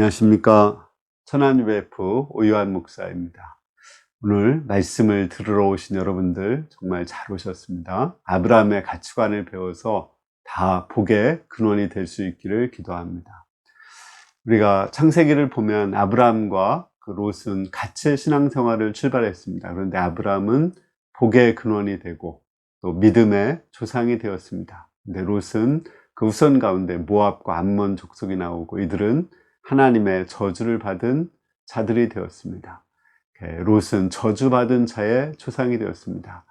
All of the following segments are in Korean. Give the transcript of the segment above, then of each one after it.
안녕하십니까. 천안UF 오유한 목사입니다. 오늘 말씀을 들으러 오신 여러분들 정말 잘 오셨습니다. 아브라함의 가치관을 배워서 다 복의 근원이 될 수 있기를 기도합니다. 우리가 창세기를 보면 아브라함과 그 롯은 같이 신앙생활을 출발했습니다. 그런데 아브라함은 복의 근원이 되고 또 믿음의 조상이 되었습니다. 근데 롯은 그 우선 가운데 모압과 암몬 족속이 나오고 이들은 하나님의 저주를 받은 자들이 되었습니다. 롯은 저주받은 자의 조상이 되었습니다.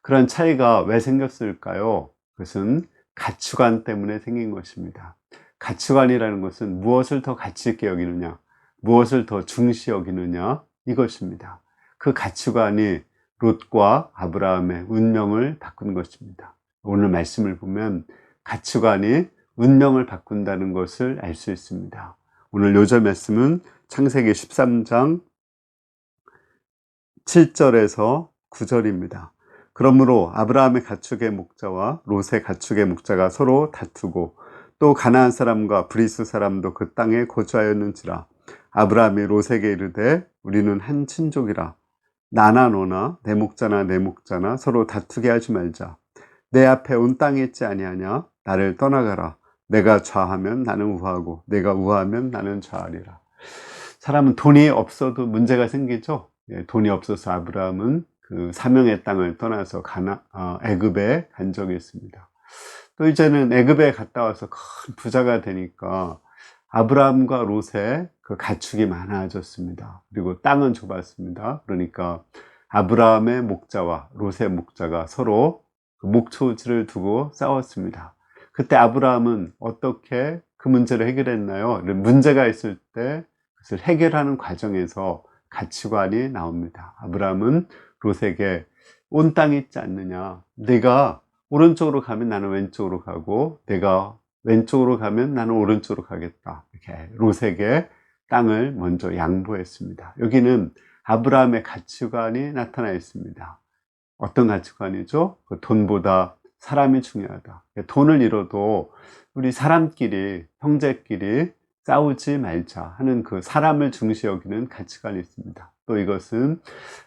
그런 차이가 왜 생겼을까요? 그것은 가치관 때문에 생긴 것입니다. 가치관이라는 것은 무엇을 더 가치 있게 여기느냐, 무엇을 더 중시 여기느냐, 이것입니다. 그 가치관이 롯과 아브라함의 운명을 바꾼 것입니다. 오늘 말씀을 보면 가치관이 운명을 바꾼다는 것을 알 수 있습니다. 오늘 요절 말씀은 창세기 13장 7절에서 9절입니다. 그러므로 아브라함의 가축의 목자와 롯의 가축의 목자가 서로 다투고 또 가나안 사람과 브리스 사람도 그 땅에 거주하였는지라 아브라함이 롯에게 이르되 우리는 한 친족이라 나나 너나 내 목자나 내 목자나 서로 다투게 하지 말자. 내 앞에 온 땅에 있지 아니하냐? 나를 떠나가라 내가 좌하면 나는 우하고 내가 우하면 나는 좌하리라. 사람은 돈이 없어도 문제가 생기죠. 예, 돈이 없어서 아브라함은 그 사명의 땅을 떠나서 가나 어, 애굽에 간 적이 있습니다. 또 이제는 애굽에 갔다 와서 큰 부자가 되니까 아브라함과 롯의 그 가축이 많아졌습니다. 그리고 땅은 좁았습니다. 그러니까 아브라함의 목자와 롯의 목자가 서로 그 목초지를 두고 싸웠습니다. 그때 아브라함은 어떻게 그 문제를 해결했나요? 문제가 있을 때 그것을 해결하는 과정에서 가치관이 나옵니다. 아브라함은 롯에게 온 땅이 있지 않느냐. 내가 오른쪽으로 가면 나는 왼쪽으로 가고 내가 왼쪽으로 가면 나는 오른쪽으로 가겠다. 이렇게 롯에게 땅을 먼저 양보했습니다. 여기는 아브라함의 가치관이 나타나 있습니다. 어떤 가치관이죠? 그 돈보다 사람이 중요하다. 돈을 잃어도 우리 사람끼리, 형제끼리 싸우지 말자 하는 그 사람을 중시 여기는 가치관이 있습니다. 또 이것은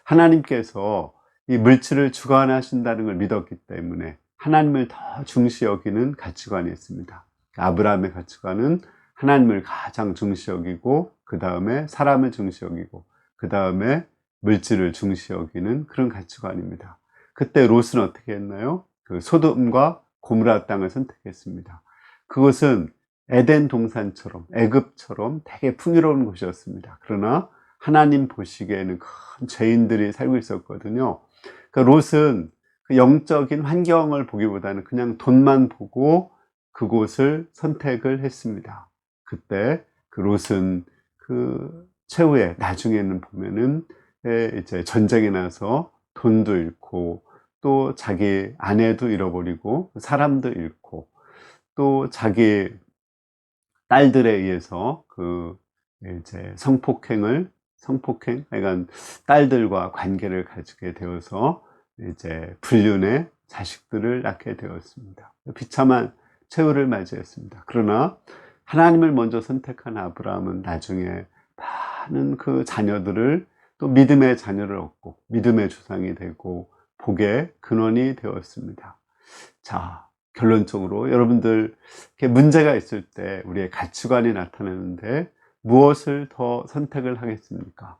하나님께서 이 물질을 주관하신다는 걸 믿었기 때문에 하나님을 더 중시 여기는 가치관이 있습니다. 아브라함의 가치관은 하나님을 가장 중시 여기고, 그 다음에 사람을 중시 여기고, 그 다음에 물질을 중시 여기는 그런 가치관입니다. 그때 롯은 어떻게 했나요? 그 소돔과 고무라 땅을 선택했습니다. 그것은 에덴 동산처럼 애굽처럼 되게 풍요로운 곳이었습니다. 그러나 하나님 보시기에는 큰 죄인들이 살고 있었거든요. 그 롯은 그 영적인 환경을 보기보다는 그냥 돈만 보고 그곳을 선택을 했습니다. 그때 그 롯은 그 최후에 나중에는 보면은 이제 전쟁이 나서 돈도 잃고 또 자기 아내도 잃어버리고 사람도 잃고 또 자기 딸들에 의해서 그 이제 성폭행을 성폭행 그러니까 딸들과 관계를 가지게 되어서 이제 불륜의 자식들을 낳게 되었습니다. 비참한 최후를 맞이했습니다. 그러나 하나님을 먼저 선택한 아브라함은 나중에 많은 그 자녀들을 또 믿음의 자녀를 얻고 믿음의 조상이 되고 복의 근원이 되었습니다. 자, 결론적으로 여러분들 문제가 있을 때 우리의 가치관이 나타나는데 무엇을 더 선택을 하겠습니까?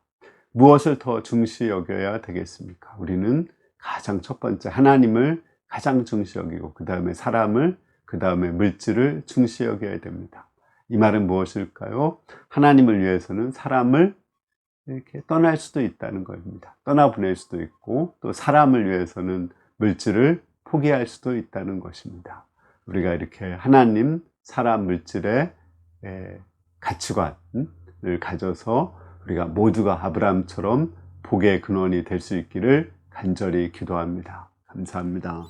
무엇을 더 중시 여겨야 되겠습니까? 우리는 가장 첫 번째 하나님을 가장 중시 여기고 그 다음에 사람을 그 다음에 물질을 중시 여겨야 됩니다. 이 말은 무엇일까요? 하나님을 위해서는 사람을 이렇게 떠날 수도 있다는 겁니다. 떠나보낼 수도 있고 또 사람을 위해서는 물질을 포기할 수도 있다는 것입니다. 우리가 이렇게 하나님, 사람, 물질의 가치관을 가져서 우리가 모두가 아브라함처럼 복의 근원이 될 수 있기를 간절히 기도합니다. 감사합니다.